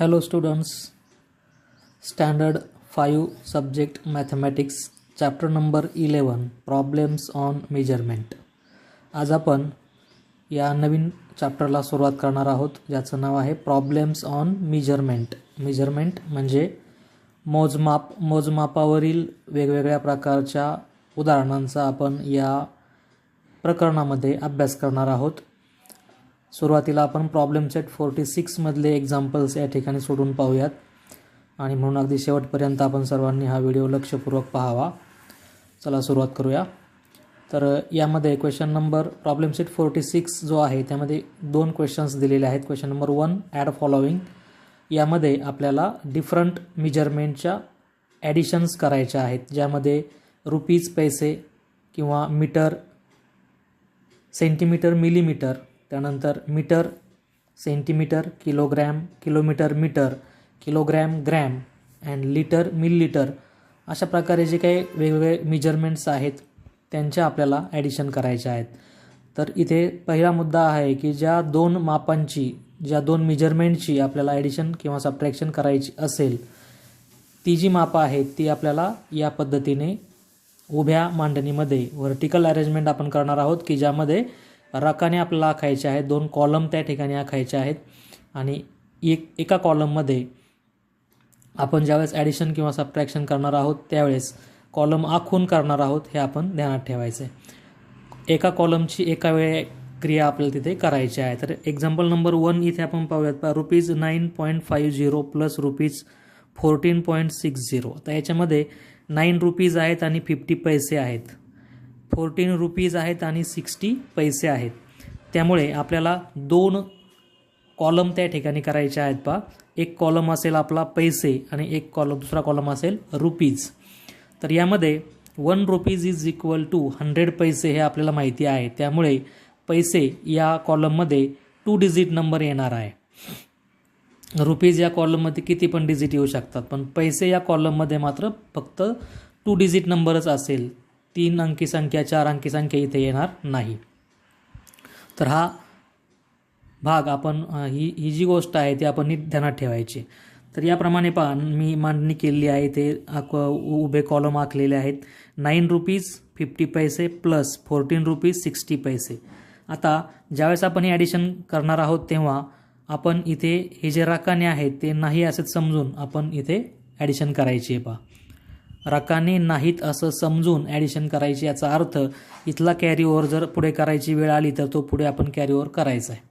Hello students, Standard 5 Subject Mathematics Chapter number 11 Problems on Measurement. आज आपण या नवीन चॅप्टरला सुरुवात करणार आहोत ज्याचं नाव आहे प्रॉब्लेम्स ऑन मेजरमेंट मेजरमेंट म्हणजे मोजमाप मोजमापावरील वेगवेगळ्या प्रकारच्या उदाहरणांचा आपण या प्रकरणामध्ये अभ्यास करणार आहोत. सुरुवातीला आपण प्रॉब्लेम सेट फोर्टी सिक्समधले एक्झाम्पल्स या ठिकाणी सोडून पाहूयात. आणि म्हणून अगदी शेवटपर्यंत आपण सर्वांनी हा व्हिडिओ लक्षपूर्वक पाहावा. चला सुरुवात करूया. तर यामध्ये question number problem set forty six जो आहे त्यामध्ये दोन क्वेश्चन्स दिलेले आहेत. Question number one add following यामध्ये आपल्याला डिफरंट मेजरमेंटच्या ॲडिशन्स करायच्या आहेत. ज्यामध्ये रुपीज पैसे किंवा मीटर सेंटीमीटर मिलीमीटर त्यानंतर metre centimetre kilogram kilometre metre kilogram gram and litre millilitre अशा प्रकारे जे काही वेगवेगळे मेजरमेंट्स आहेत त्यांच्या आपल्याला ॲडिशन करायच्या आहेत. तर इथे पहिला मुद्दा आहे की ज्या दोन मापांची ज्या दोन मेजरमेंटची आपल्याला ॲडिशन किंवा सबट्रॅक्शन करायची असेल ती जी मापं आहेत ती आपल्याला या पद्धतीने उभ्या मांडणीमध्ये व्हर्टिकल अरेंजमेंट आपण करणार आहोत की ज्यामध्ये रकाने आपल्याला आखायचे आहेत. दोन कॉलम त्या ठिकाणी आखायचे आहेत. आणि एक एका कॉलममध्ये आपण ज्यावेळेस ॲडिशन किंवा सबट्रॅक्शन करणार आहोत त्यावेळेस कॉलम आखून करणार आहोत हे आपण ध्यानात ठेवायचं आहे. एका कॉलमची एका वेळे क्रिया आपल्याला तिथे करायची आहे. तर एक्झाम्पल नंबर वन इथे आपण पाहूयात. Rupees nine point five zero plus rupees fourteen point six zero तर याच्यामध्ये नाईन रुपीज आहेत आणि फिफ्टी पैसे आहेत. फोर्टीन रुपीज आहेत आणि सिक्स्टी पैसे आहेत. त्यामुळे आपल्याला दोन कॉलम त्या ठिकाणी करायचे आहेत पा एक कॉलम असेल आपला पैसे आणि एक कॉलम दुसरा कॉलम असेल रुपीज. तर यामध्ये one rupees is equal to hundred paise हे आपल्याला माहिती आहे. त्यामुळे पैसे या कॉलममध्ये टू डिजिट नंबर येणार आहे. रुपीज या कॉलममध्ये किती पण डिजिट येऊ शकतात पण पैसे या कॉलममध्ये मात्र फक्त टू डिजिट नंबरच असेल. तीन अंकी संख्या चार अंकी संख्या इथे येणार नाही. तर हा भाग आपण ही ही जी गोष्ट आहे ती आपण नीट ध्यानात ठेवायची. तर याप्रमाणे पहा मी मांडणी केलेली आहे ते उभे कॉलम आखलेले आहेत. Nine rupees fifty paise plus fourteen rupees sixty paise आता ज्यावेळेस आपण हे ॲडिशन करणार आहोत तेव्हा आपण इथे हे जे रकाने आहेत ते नाही असेच समजून आपण इथे ॲडिशन करायची आहे पहा. रकाने नाहीत असं समजून ॲडिशन करायची याचा अर्थ इथला कॅरी ओव्हर जर पुढे करायची वेळ आली तर तो पुढे आपण कॅरी ओव्हर करायचा आहे.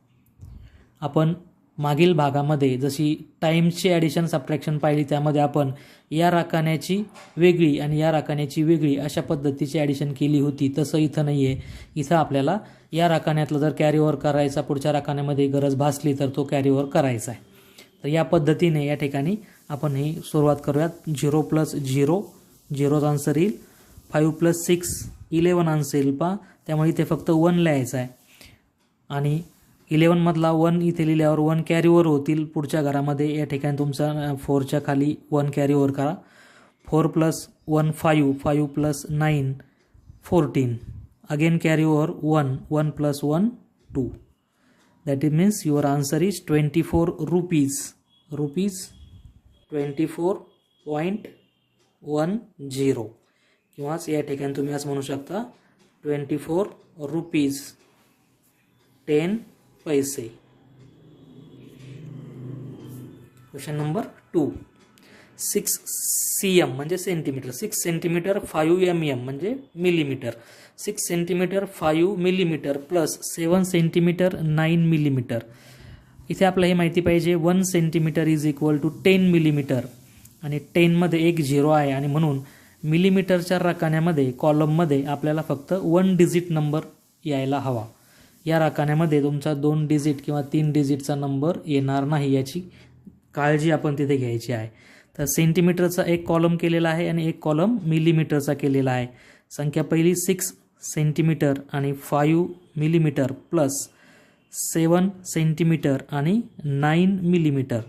आपण मागील भागामध्ये जशी टाईम्सची ॲडिशन सबट्रॅक्शन पाहिली त्यामध्ये आपण या राखाण्याची वेगळी आणि या राखाण्याची वेगळी अशा पद्धतीची ॲडिशन केली होती. तसं इथं नाही आहे इथं आपल्याला या राखाण्यातलं जर कॅरी ओव्हर करायचा पुढच्या राखाण्यामध्ये गरज भासली तर तो कॅरी ओव्हर करायचा आहे. तर या पद्धतीने या ठिकाणी आपण ही सुरुवात करूयात. झिरो प्लस झिरो झिरोचा आन्सर येईल. Five plus six eleven answer येईल पा त्यामुळे इथे फक्त वन लिहायचं आहे. आणि इलेवनमधला वन इथे लिहिल्यावर वन कॅरी होतील पुढच्या घरामध्ये. या ठिकाणी तुमचा फोरच्या खाली वन कॅरी करा. Four plus one five five plus nine fourteen again carry one one plus one two that is means your answer is twenty four rupees rupees twenty four point one zero. किंवाच या ठिकाणी तुम्ही असं म्हणू शकता twenty four rupees ten paise question number two six C M म्हणजे centimetre six centimetre five M M म्हणजे millimetre six centimetre five millimetre plus seven centimetre nine millimetre इथे आपल्याला हे माहिती पाहिजे one centimetre is equal to ten millimetre आणि टेनमध्ये एक झिरो आहे आणि म्हणून मिलीमीटरच्या राखाण्यामध्ये कॉलममध्ये आपल्याला फक्त वन डिजिट नंबर यायला हवा. या राखाण्यामध्ये तुमचा दोन डिजिट किंवा तीन डिजिटचा नंबर येणार नाही याची काळजी आपण तिथे घ्यायची आहे. तर सेंटीमीटरचा एक कॉलम केलेला आहे आणि एक कॉलम मिलीमीटरचा केलेला आहे. संख्या पहिली सिक्स सेंटीमीटर आणि five millimetre plus seven centimetre आणि नाईन मिलीमीटर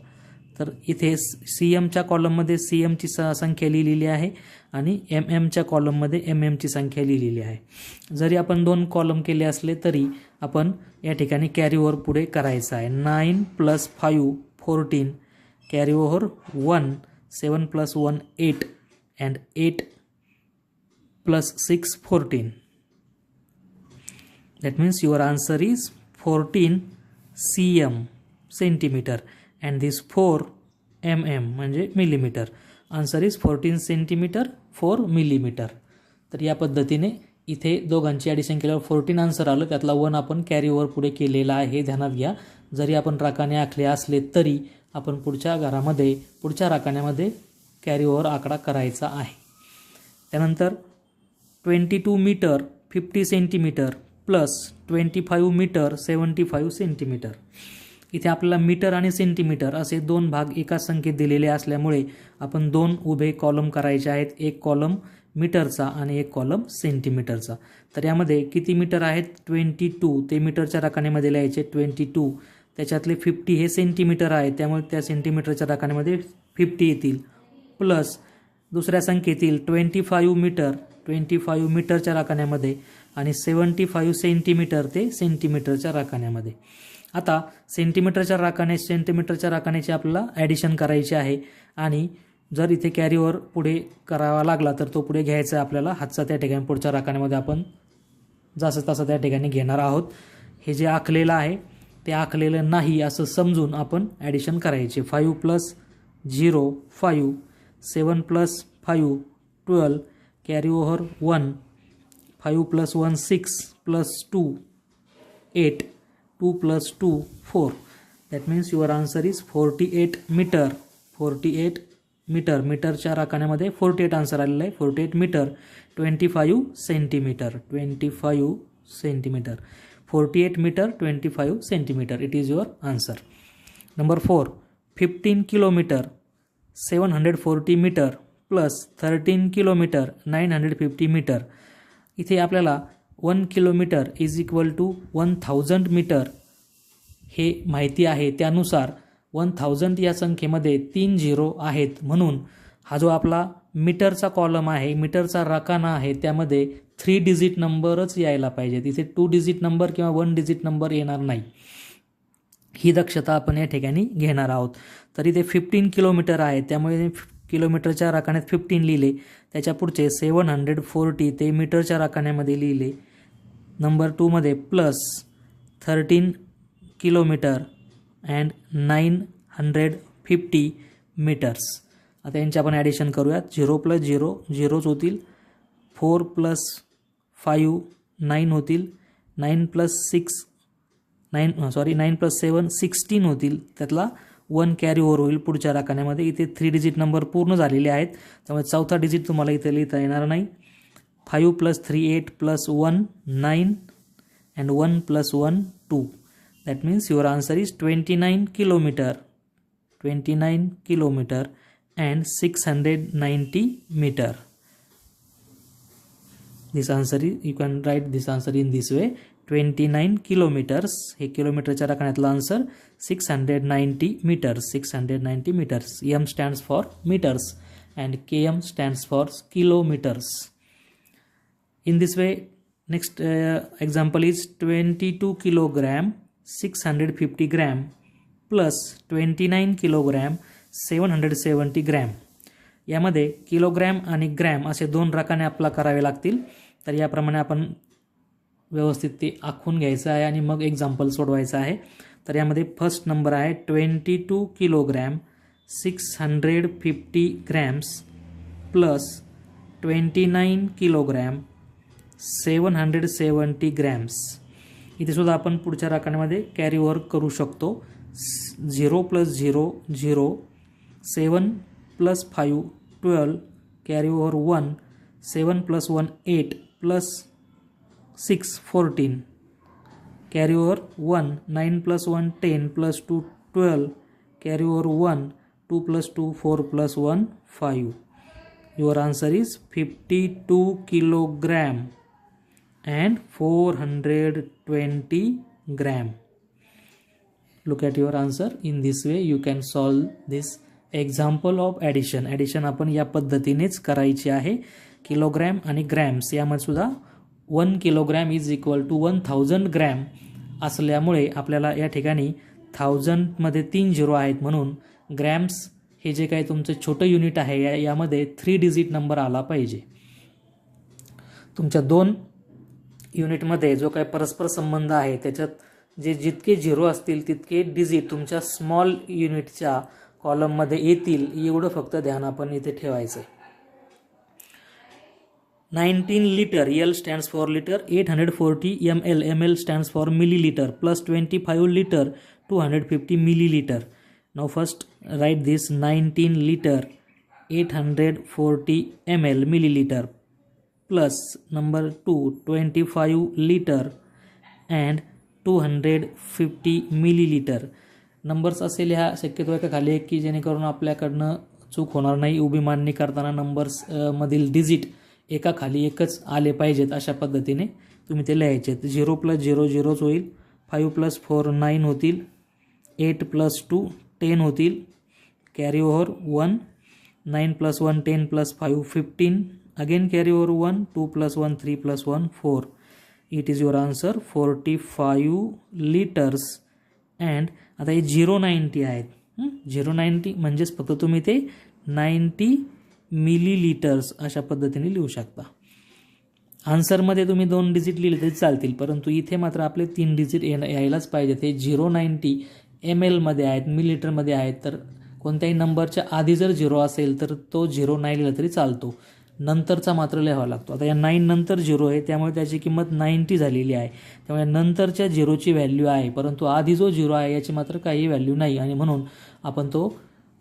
तर इथे सी एमच्या कॉलममध्ये सी एमची स संख्या लिहिलेली आहे आणि एम एमच्या कॉलममध्ये एम एमची संख्या लिहिलेली आहे. जरी आपण दोन कॉलम केले असले तरी आपण या ठिकाणी कॅरीओवर पुढे करायचं आहे. Nine plus five fourteen carryover one seven plus one eight and eight plus six fourteen that means your answer is fourteen C M centimetre and this four M M म्हणजे millimetre answer is fourteen centimetre four millimetre तर या पद्धतीने इथे दोघांची addition केल्यावर fourteen answer आलं. त्यातला one आपण कॅरीओवर पुढे केलेला आहे ध्यानात घ्या. जरी आपण राखाने आखले असले तरी आपण पुढच्या घरामध्ये पुढच्या राखाण्यामध्ये कॅरीओवर आकडा करायचा आहे. त्यानंतर twenty two metre fifty centimetre plus twenty five metre seventy five centimetre इथे आपल्याला मीटर आणि सेंटीमीटर असे दोन भाग एका संख्येत दिलेले असल्यामुळे आपण दोन उभे कॉलम करायचे आहेत. एक कॉलम मीटरचा आणि एक कॉलम सेंटीमीटरचा तर यामध्ये किती मीटर आहेत? Twenty two. ते मीटरच्या रकानेमध्ये लिहायचे ट्वेंटी टू. त्याच्यातले फिफ्टी हे सेंटीमीटर आहे त्यामुळे त्या सेंटीमीटरच्या रकानेमध्ये फिफ्टी येतील. प्लस दुसऱ्या संख्येतील twenty five metre twenty five मीटरच्या राखाण्यामध्ये आणि सेवन्टी फाईव्ह सेंटीमीटर ते सेंटीमीटरच्या राखाण्यामध्ये आता सेंटीमीटरच्या राखाने सेंटीमीटरच्या राखाण्याची आपल्याला ॲडिशन करायची आहे. आणि जर इथे कॅरीवर पुढे करावा लागला तर तो पुढे घ्यायचा आहे आपल्याला. हातचा त्या ठिकाणी पुढच्या राखाण्यामध्ये आपण जसं तसं त्या ठिकाणी घेणार आहोत. हे जे आखलेलं आहे ते आखलेलं नाही असं समजून आपण ॲडिशन करायचे. Five plus zero five seven plus five twelve carry over one five plus one six plus two eight two plus two four. That means your answer is forty eight metre forty eight metre मीटरच्या राखाण्यामध्ये forty eight answer आलेला आहे. Forty eight metre twenty five centimetre twenty five centimetre forty eight metre twenty five centimetre it is your answer number four fifteen kilometre seven hundred forty metre plus thirteen kilometre nine hundred fifty metre इथे आपल्याला one kilometre is equal to one thousand metre हे माहिती आहे. त्यानुसार one thousand या संख्येमध्ये तीन zero आहेत. म्हणून हा जो आपला मीटरचा कॉलम आहे मीटरचा राखाना आहे त्यामध्ये थ्री डिजिट नंबरच यायला पाहिजे. तिथे टू डिजिट नंबर किंवा वन डिजिट नंबर येणार नाही. ही दक्षता आपण या ठिकाणी घेणार आहोत. तर इथे फिफ्टीन किलोमीटर आहे. त्यामुळे किलोमीटरच्या राखाण्यात फिफ्टीन लिहिले. त्याच्या पुढचे सेवन हंड्रेड फोर्टी ते मीटरच्या राखाण्यामध्ये लिहिले. नंबर टूमध्ये plus thirteen kilometre and nine hundred fifty metres आता यांचे आपण ॲडिशन करूयात. झिरो प्लस झिरो झिरोच होतील. फोर प्लस फाईव्ह नाईन होतील. Nine plus six nine sorry nine plus seven sixteen होतील. त्यातला वन कॅरी ओव्हर होईल पुढच्या राखाण्यामध्ये. इथे थ्री डिजिट नंबर पूर्ण झालेले आहेत. त्यामुळे चौथा डिजिट तुम्हाला इथे लिहिता येणार नाही. five plus three eight plus one nine and one plus one two that means your answer is twenty nine kilometre twenty nine kilometre and six hundred ninety metre this answer is you can write this answer in this way twenty nine kilometres हे किलोमीटरच्या राखण्यातलं answer six hundred ninety metres six hundred ninety metres M stands for metres and K M stands for kilometres in this way next uh, example is 22 kilogram 650 gram plus 29 kilogram 770 gram यामध्ये kilogram आणि gram असे दोन रकाने आपला करावे लागतील. तर याप्रमाणे आपण व्यवस्थित ते आखून घ्यायचं आहे आणि मग एक्झाम्पल सोडवायचं आहे. तर यामध्ये फर्स्ट नंबर आहे twenty two kilogram six hundred fifty grams plus twenty nine kilogram seven hundred seventy grams. इथे सुद्धा आपण पुढच्या राखाण्यामध्ये कॅरी ओव्हर करू शकतो. Zero plus zero zero seven plus five twelve carry over one seven plus one eight plus six fourteen. Carry over one nine plus one ten plus two twelve. Carry over one two plus two four plus one five. Your answer is fifty two kilogram and 420 gram. Look at your answer. In this way you can solve this example of addition addition आपण या पद्धतीनेच करायची आहे. Kilogram आणि grams यामध्ये सुद्धा one kilogram is equal to one thousand gram असल्यामुळे आपल्याला या ठिकाणी थाउजंडमध्ये तीन झिरो आहेत म्हणून ग्रॅम्स हे जे काही तुमचं छोटं युनिट आहे या यामध्ये थ्री डिजिट नंबर आला पाहिजे. तुमच्या दोन युनिटमध्ये जो काही परस्पर संबंध आहे त्याच्यात जे जितके झिरो असतील तितके डिजिट तुमच्या स्मॉल युनिटच्या कॉलममध्ये येतील एवढं फक्त ध्यान आपण इथे ठेवायचं आहे nineteen litre L stands for litre eight hundred forty M L M L stands for millilitre plus twenty five litre two hundred fifty millilitre now first write this nineteen litre eight hundred forty M L millilitre plus number two twenty five litre and two hundred fifty millilitre numbers असे लिहा शक्यतो एका खाली एक की जेणेकरून आपल्याकडनं चूक होणार नाही. उभी मांडणी करताना नंबर्स मधील डिजिट एका खाली एकच आले पाहिजेत अशा पद्धतीने तुम्ही ते लिहायचे. आहेत झिरो प्लस झिरो झिरोच होईल. फाईव्ह प्लस फोर नाईन होतील. एट प्लस टू टेन होतील. Carry over one nine plus one ten plus five fifteen again carry over one two plus one three plus one four it is your answer forty five litres and आता हे zero ninety आहेत. Zero ninety म्हणजेच फक्त तुम्ही ते ninety milli litres अशा पद्धतीने लिहू शकता. आन्सरमध्ये तुम्ही दोन डिजिट लिहिले तरी चालतील परंतु इथे मात्र आपले तीन डिजिट यायलाच पाहिजे ते झिरो नाईन्टी एम एलमध्ये आहेत मिलीलिटरमध्ये आहेत. तर कोणत्याही नंबरच्या आधी जर झिरो असेल तर तो झिरो नाही लिहिला तरी चालतो. नंतरचा मात्र लिहावा लागतो. आता या नाईन नंतर झिरो आहे त्यामुळे त्याची किंमत नाईन्टी झालेली आहे. त्यामुळे नंतरच्या झिरोची व्हॅल्यू आहे परंतु आधी जो झिरो आहे याची मात्र काही व्हॅल्यू नाही. आणि म्हणून आपण तो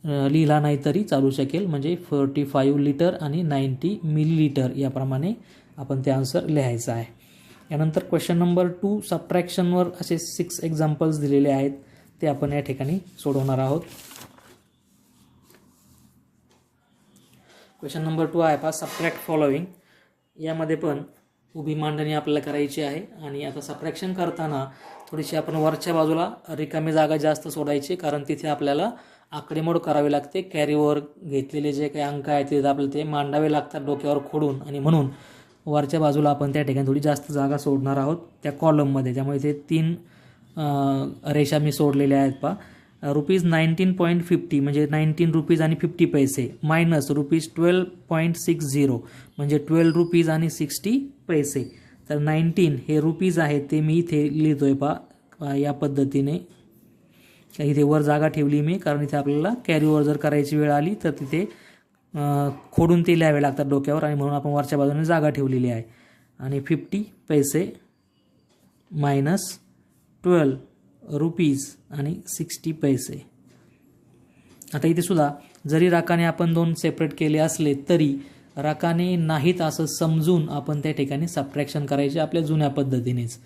लिहिला नाही तरी चालू शकेल. म्हणजे फोर्टी फाईव्ह लिटर आणि नाईन्टी मिलीलिटर याप्रमाणे आपण ते आन्सर लिहायचं आहे. यानंतर क्वेश्चन नंबर टू सबट्रॅक्शनवर असे सिक्स एक्झाम्पल्स दिलेले आहेत. ते आपण या ठिकाणी सोडवणार आहोत. क्वेश्चन नंबर टू आहे पहा सबट्रॅक्ट फॉलोविंग यामध्ये पण उभी मांडणी आपल्याला करायची आहे. आणि आता सबट्रॅक्शन करताना थोडीशी आपण वरच्या बाजूला रिकामी जागा जास्त सोडायची कारण तिथे आपल्याला आकडेमोड करावी लागते. कॅरीवर घेतलेले जे काही अंक आहेत ते आपल्याला ते मांडावे लागतात डोक्यावर खोडून. आणि म्हणून वरच्या बाजूला आपण त्या ठिकाणी थोडी जास्त जागा सोडणार आहोत त्या कॉलममध्ये त्यामुळे ते तीन रेषा मी सोडलेल्या आहेत पा रुपीज नाईन्टीन पॉईंट फिफ्टी म्हणजे नाईन्टीन रुपीज आणि फिफ्टी पैसे minus rupees twelve point six zero म्हणजे ट्वेल्व रुपीज आणि सिक्स्टी पैसे. तर नाईन्टीन हे रुपीज आहेत ते मी इथे लिहितो आहे पा या पद्धतीने. इथे वर जागा ठेवली मी कारण इथे आपल्याला कॅरीवर जर करायची वेळ आली तर तिथे खोडून ते लिहावे लागतात डोक्यावर आणि म्हणून आपण वरच्या बाजूने जागा ठेवलेली आहे. आणि फिफ्टी पैसे मायनस ट्वेल्व रुपीज आणि सिक्स्टी पैसे. आता इथे सुद्धा जरी राकाने आपण दोन सेपरेट केले असले तरी राकाने नाहीत असं समजून आपण त्या ठिकाणी सबट्रॅक्शन करायचे आपल्या जुन्या पद्धतीनेच.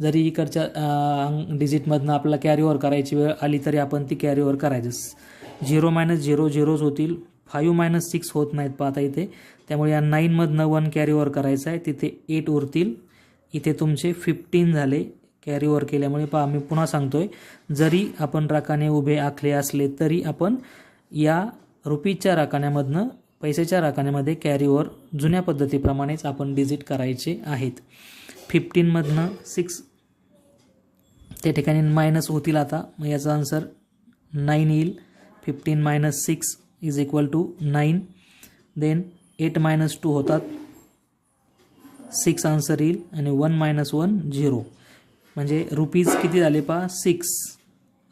जरी इकडच्या डिजिटमधनं आपल्याला कॅरीओव्हर करायची वेळ आली तरी आपण ती कॅरी ओव्हर करायचं झिरो मायनस झिरो झिरोज होतील फाईव्ह मायनस सिक्स होत नाहीत पाहता इथे. त्यामुळे या नाईनमधनं वन कॅरी ओव्हर करायचं आहे तिथे एट उरतील. इथे तुमचे फिफ्टीन झाले कॅरी ओव्हर केल्यामुळे पहा मी पुन्हा सांगतोय जरी आपण राखाने उभे आखले असले तरी आपण या रुपीच्या राखाण्यामधनं पैशाच्या राखाण्यामध्ये कॅरी ओव्हर जुन्या पद्धतीप्रमाणेच आपण डिजिट करायचे आहेत. फिफ्टीनमधनं सिक्स त्या ठिकाणी मायनस होतील आता मग याचा आन्सर नाईन येईल. Fifteen minus six is equal to nine then eight minus two होतात. सिक्स आन्सर येईल आणि वन मायनस वन झिरो म्हणजे रुपीज किती झाले पहा? सिक्स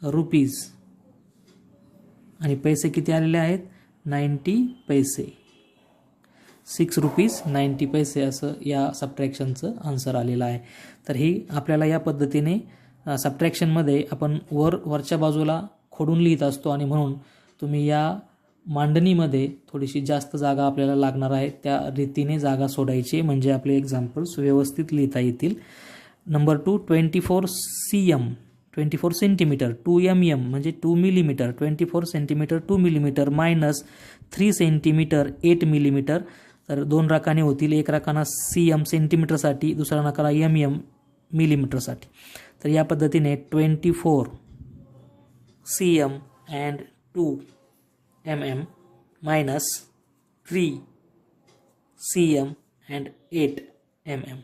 रुपीज आणि पैसे किती आलेले आहेत? नाईन्टी पैसे. सिक्स रुपीज नाईन्टी पैसे असं या सबट्रॅक्शनचं आन्सर आलेलं आहे. तर ही आपल्याला या पद्धतीने सबट्रॅक्शनमध्ये आपण वर वरच्या बाजूला खोडून लिहित असतो आणि म्हणून तुम्ही या मांडणीमध्ये थोडीशी जास्त जागा आपल्याला लागणार आहे. त्या रीतीने जागा सोडायची म्हणजे आपले एक्झाम्पल्स व्यवस्थित लिहिता येतील. Number two twenty four C M twenty four centimetre two M M म्हणजे two millimetre twenty four centimetre two millimetre minus three centimetre eight millimetre. तर दोन राखाने होतील. एक राखाना सी एम सेंटीमीटरसाठी दुसरा राखाना एम एम मिलीमीटरसाठी. तर या पद्धतीने twenty four C M and two M M minus three C M and eight M M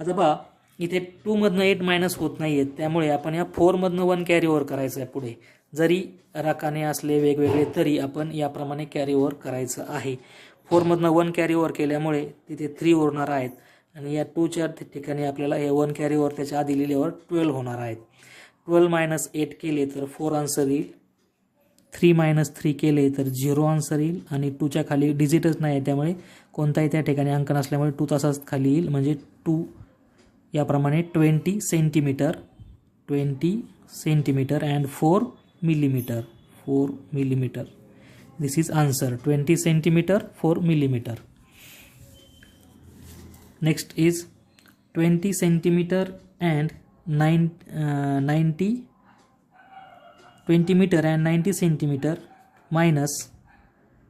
आता पहा इथे टूमधनं एट मायनस होत नाही आहेत त्यामुळे आपण या फोरमधनं वन कॅरी ओव्हर करायचं आहे पुढे. जरी राखाने असले वेगवेगळे तरी आपण याप्रमाणे कॅरी ओव्हर करायचं आहे. फोरमधनं वन कॅरी ओव्हर केल्यामुळे तिथे थ्री उरणार आहेत. आणि या टूच्या ठिकाणी आपल्याला हे वन कॅरी ओव्हर त्याच्या आधी लिहिल्यावर ट्वेल्व होणार आहेत. ट्वेल्व मायनस एट केले तर फोर आन्सर येईल. थ्री मायनस थ्री केले तर झिरो आन्सर येईल. आणि टूच्या खाली डिजिटच नाही आहे त्यामुळे कोणताही त्या ठिकाणी अंक नसल्यामुळे टू तासाच खाली येईल. म्हणजे टू याप्रमाणे twenty centimetre twenty centimetre and four millimetre four millimetre. This is answer twenty centimetre four millimetre. Next is twenty centimetre and nine ninety twenty metre and ninety centimetre minus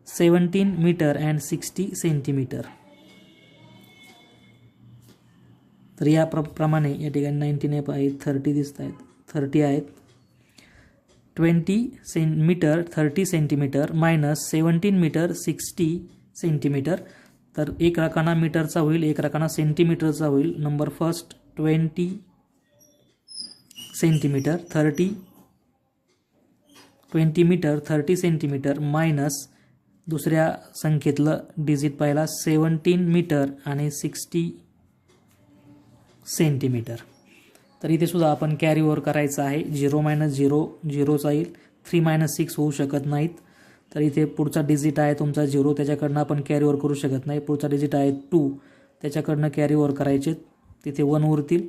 seventeen metre and sixty centimetre. तर या प्र प्रमाणे या ठिकाणी nineteen आहेत thirty दिसत आहेत thirty आहेत. Twenty centimetre thirty centimetre minus seventeen metre sixty centimetre तर एक रकाना मीटरचा होईल एक रकाना सेंटीमीटरचा होईल. Number first twenty centimetre thirty twenty metre thirty centimetre minus दुसऱ्या संख्येतलं डिजिट पाहिला सेवन्टीन मीटर आणि सिक्स्टी सेंटीमीटर. तर इथे सुद्धा आपण कॅरी ओव्हर करायचं आहे. झिरो मायनस झिरो झिरोचा येईल. थ्री मायनस सिक्स होऊ शकत नाहीत. तर इथे पुढचा डिजिट आहे तुमचा झिरो त्याच्याकडनं आपण कॅरी ओव्हर करू शकत नाही. पुढचा डिजिट आहे टू त्याच्याकडनं कॅरी ओव्हर करायचे. तिथे वन उरतील.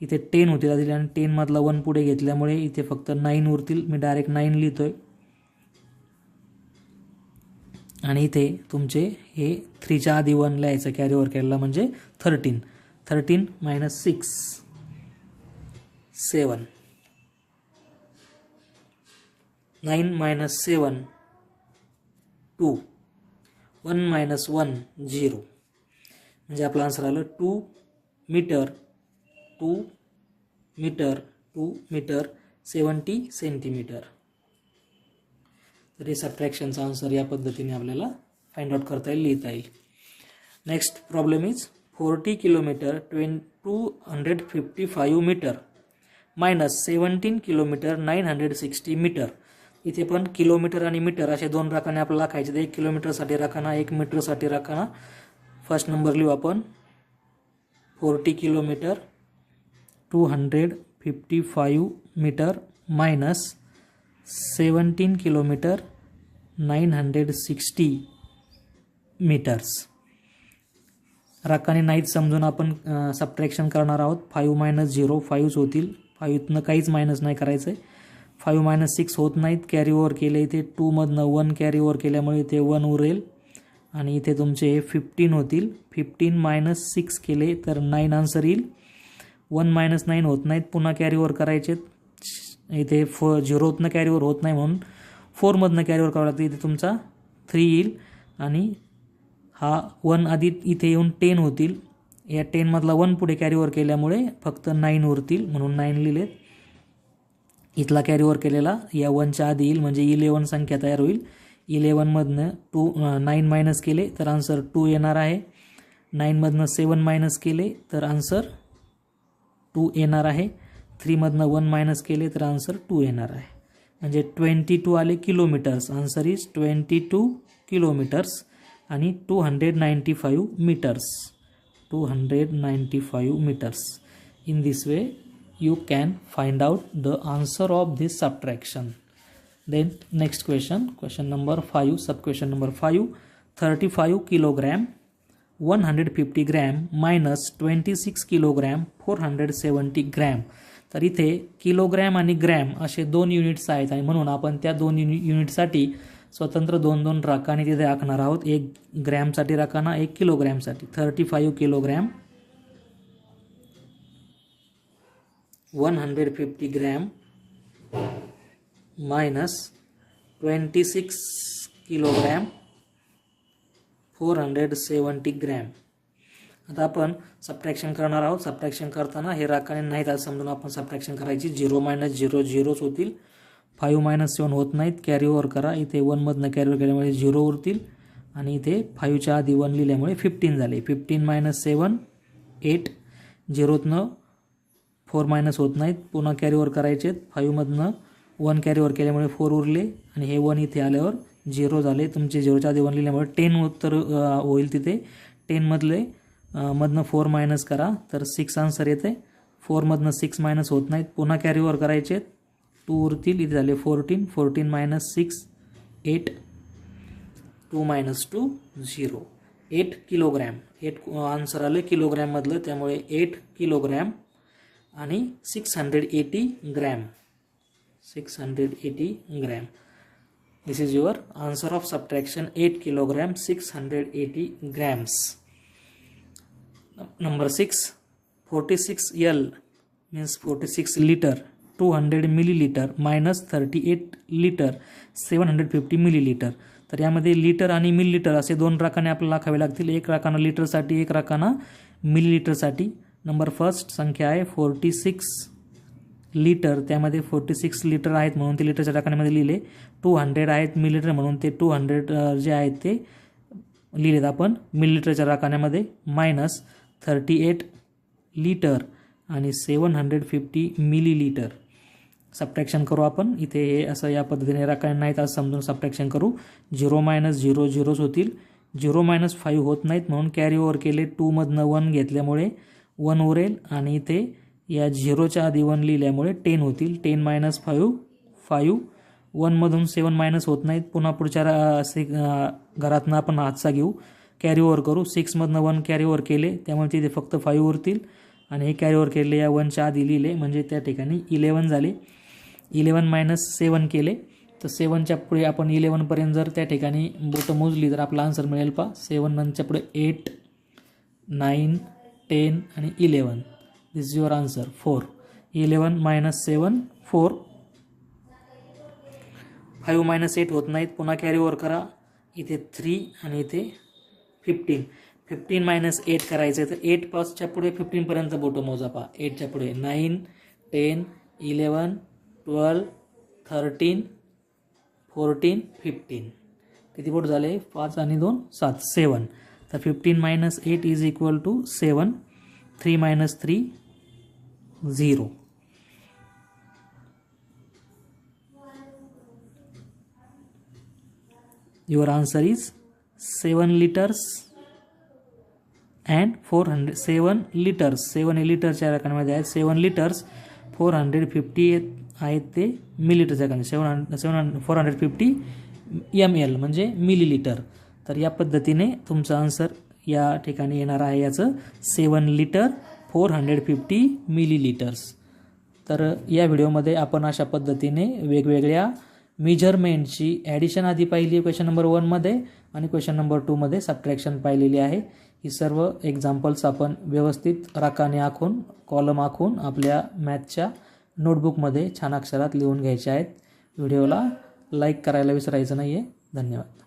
इथे टेन होतील. आधी आणि टेनमधला वन पुढे घेतल्यामुळे इथे फक्त नाईन उरतील. मी डायरेक्ट नाईन लिहितो आहे आणि इथे तुमचे हे थ्रीच्या आधी वन लिहायचं. कॅरी ओव्हर केलेला म्हणजे thirteen thirteen minus six seven nine minus seven two one minus one zero म्हणजे आपलं आन्सर आलं two metre two metre two metre seventy centimetre तर हे सबट्रॅक्शनचा आन्सर या पद्धतीने आपल्याला फाइंड आउट करता येईल लिहिता येईल. Next problem is forty kilometre twenty two hundred fifty five metre minus seventeen kilometre nine hundred sixty metre. इथे पण किलोमीटर आणि मीटर असे दोन राखाने आपल्याला राखायचे एक किलोमीटरसाठी राखाना एक मीटरसाठी राखाना. फर्स्ट नंबर लिहू आपण. Forty kilometre two hundred fifty five metre minus seventeen kilometre nine hundred sixty metres. राखाने नाहीत समजून आपण सबट्रॅक्शन करणार आहोत. फाईव्ह मायनस झिरो फाईव्हच होतील. फाईव्हतनं काहीच मायनस नाही करायचं आहे फाईव्ह मायनस सिक्स होत नाहीत. कॅरी ओव्हर केले इथे टूमधनं वन कॅरी ओव्हर केल्यामुळे इथे वन उरेल. आणि इथे तुमचे फिफ्टीन होतील. फिफ्टीन मायनस सिक्स केले तर नाईन आन्सर येईल. वन मायनस नाईन होत नाहीत. पुन्हा कॅरी ओव्हर करायचे इथे फ झिरोतनं कॅरी ओव्हर होत नाही म्हणून फोरमधनं कॅरी ओव्हर करावं लागतं. इथे तुमचा थ्री येईल. आणि हा वन आधी इथे येऊन टेन होतील. या टेनमधला वन पुढे कॅरीओवर केल्यामुळे फक्त नाईन उरतील म्हणून नाईन लिहिलेत. इथला कॅरीओवर केलेला या वनच्या आधी येईल म्हणजे इलेवन संख्या तयार होईल. इलेवनमधनं टू नाईन मायनस केले तर आन्सर टू येणार आहे. नाईनमधनं सेवन मायनस केले तर आन्सर टू येणार आहे. थ्रीमधनं वन मायनस केले तर आन्सर टू येणार आहे. म्हणजे ट्वेंटी टू आले kilometres answer is twenty two kilometres आणि two hundred ninety five metres two hundred ninety five metres in this way you can find out the answer of this subtraction then next question question number five sub question number five thirty five kilogram one hundred fifty gram minus twenty six kilogram four hundred seventy gram तर इथे kilogram आणि gram असे दोन units आहेत आणि म्हणून आपण त्या दोन युनि युनिटसाठी स्वतंत्र दोन दोन राखाने तिथे राखणार आहोत. एक ग्रॅमसाठी राखाना एक किलोग्रॅमसाठी. Thirty five kilogram. One hundred fifty gram. Minus twenty six kilogram. Four hundred seventy gram. आता आपण सबट्रॅक्शन करणार आहोत. सबट्रॅक्शन करताना हे राखाने नाहीत आज समजून आपण सबट्रॅक्शन करायची. झिरो मायनस झिरो झिरोच होतील. फाईव्ह मायनस सेवन होत नाहीत. कॅरी ओवर करा. इथे वनमधनं कॅरी केल्यामुळे झिरो उरतील. आणि इथे फाईव्हच्या आधी वन लिहिल्यामुळे फिफ्टीन झाले. फिफ्टीन मायनस सेवन एट झिरोतनं फोर मायनस होत नाहीत. पुन्हा कॅरी ओवर करायचे फाईव्हमधनं वन कॅरीवर केल्यामुळे फोर उरले. आणि हे वन इथे आल्यावर झिरो झाले. तुमचे झिरोच्या आधी वन लिहिल्यामुळे टेन उत्तर होईल तिथे. टेनमधले मधनं फोर मायनस करा. तर सिक्स आन्सर येते. फोरमधनं सिक्स मायनस होत नाहीत. पुन्हा कॅरीवर करायचे टू उरतील इथे झाले. Fourteen fourteen minus six eight two minus two zero eight kilogram eight answer आलं किलोग्रॅममधलं त्यामुळे एट किलोग्रॅम आणि six hundred eighty gram six hundred eighty gram this is your answer of subtraction eight kilogram six hundred eighty grams number six forty six L means forty six litre two hundred millilitre minus thirty eight litre seven hundred fifty millilitre तर यामध्ये litre आणि millilitre असे दोन राखाने आपल्याला लाखावे लागतील. एक राखाना लिटरसाठी एक राखाना मिलीलिटरसाठी number first संख्या आहे फोर्टी सिक्स लिटर त्यामध्ये फोर्टी सिक्स लिटर आहेत म्हणून ते लिटरच्या राखाण्यामध्ये लिहिले. टू हंड्रेड आहेत मिलीलिटर म्हणून ते टू हंड्रेड जे आहेत ते लिहिलेत आपण. मिलीलिटरच्या राखाण्यामध्ये मायनस थर्टी एट लिटर आणि seven hundred fifty millilitre subtraction करू आपण. इथे हे असं या पद्धतीने राखायला नाहीत असं समजून सबट्रॅक्शन करू. झिरो मायनस झिरो झिरोच होतील. झिरो मायनस फाईव्ह होत नाहीत म्हणून कॅरी ओव्हर केले. टूमधनं वन घेतल्यामुळे वन उरेल. आणि इथे या झिरोच्या आधी वन लिहिल्यामुळे टेन होतील. टेन मायनस फाईव्ह फाईव्ह वनमधून सेवन मायनस होत नाहीत. पुन्हा पुढच्या रा- से घरातनं आपण हातचा घेऊ. कॅरी ओव्हर करू. सिक्समधनं वन कॅरी ओव्हर केले. त्यामुळे तिथे फक्त फाईव्ह उरतील. आणि हे कॅरी ओव्हर केले या वनच्या आधी लिहिले. म्हणजे त्या ठिकाणी इलेवन झाले. इलेवन मायनस सेवन केले तर सेवनच्या पुढे आपण इलेवनपर्यंत जर त्या ठिकाणी बोटं मोजली तर आपला आन्सर मिळेल पा सेवन नंतरच्या पुढे एट नाईन टेन आणि eleven this is your answer four eleven minus seven four. Five minus eight होत नाहीत. पुन्हा कॅरी ओव्हर करा. इथे थ्री आणि इथे फिफ्टीन फिफ्टीन मायनस एट करायचं आहे तर एट पासच्या पुढे फिफ्टीनपर्यंत बोटं मोजा पा एटच्या पुढे nine ten eleven twelve thirteen fourteen fifteen. किती बोट झाले? पाच आणि दोन सात. सेवन. तर fifteen minus eight is equal to seven. Three minus three zero. Your answer is seven litres and four hundred seven litres seven हे लिटरच्या रकमेमध्ये आहेत. Seven litres four hundred fifty आहेत ते मिलिटरच्या रकमे seven hundred seven hundred four hundred fifty M L म्हणजे millilitre तर या पद्धतीने तुमचं आन्सर या ठिकाणी येणार आहे याचं seven litre four hundred fifty millilitres तर या व्हिडिओमध्ये आपण अशा पद्धतीने वेगवेगळ्या मेजरमेंटची ॲडिशन आधी पाहिली आहे क्वेश्चन नंबर वनमध्ये आणि क्वेश्चन नंबर टूमध्ये सबट्रॅक्शन पाहिलेली आहे. ही सर्व एक्झाम्पल्स आपण व्यवस्थित राखाने आखून कॉलम आखून आपल्या मॅथच्या नोटबुकमध्ये छान अक्षरात लिहून घ्यायचे आहेत. व्हिडिओला लाईक करायला विसरायचं नाही आहे धन्यवाद.